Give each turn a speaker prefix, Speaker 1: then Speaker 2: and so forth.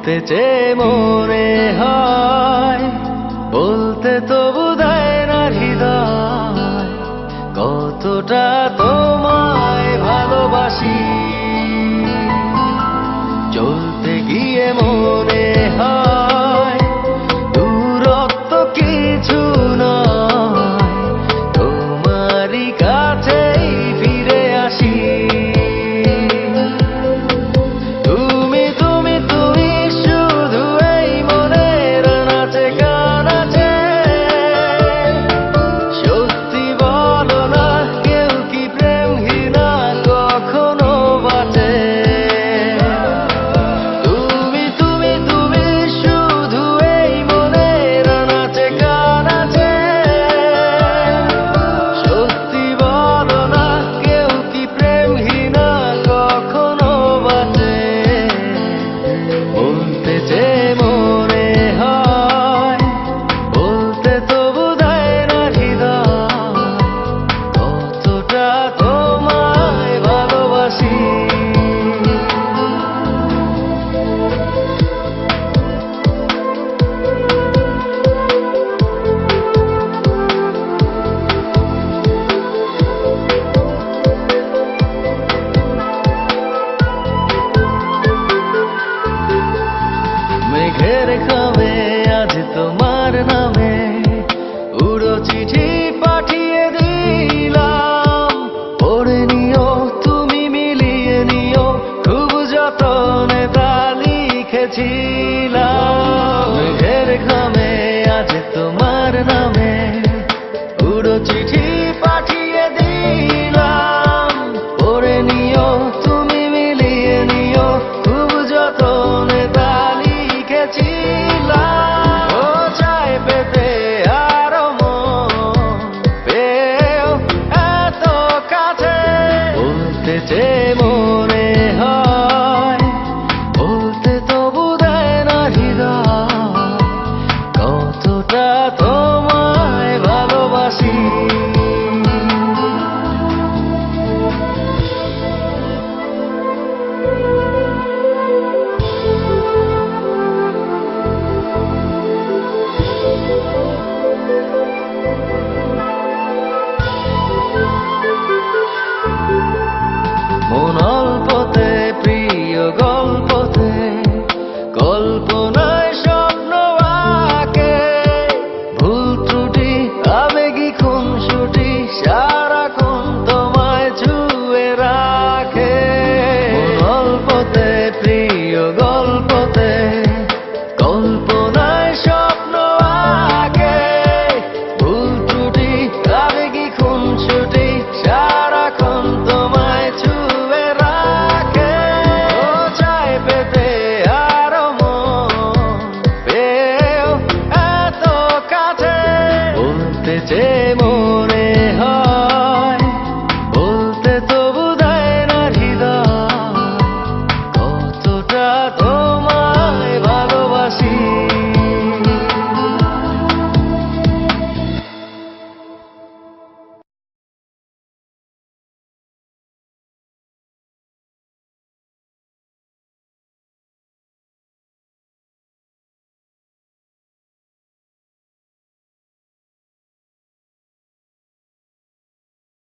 Speaker 1: বলতে যে মোরে হয় বলতে তো বোধায় না হৃদয়। কতটা তোমায় ভালোবাসি। ছিলাম ঘামে আজ তোমার নামে así.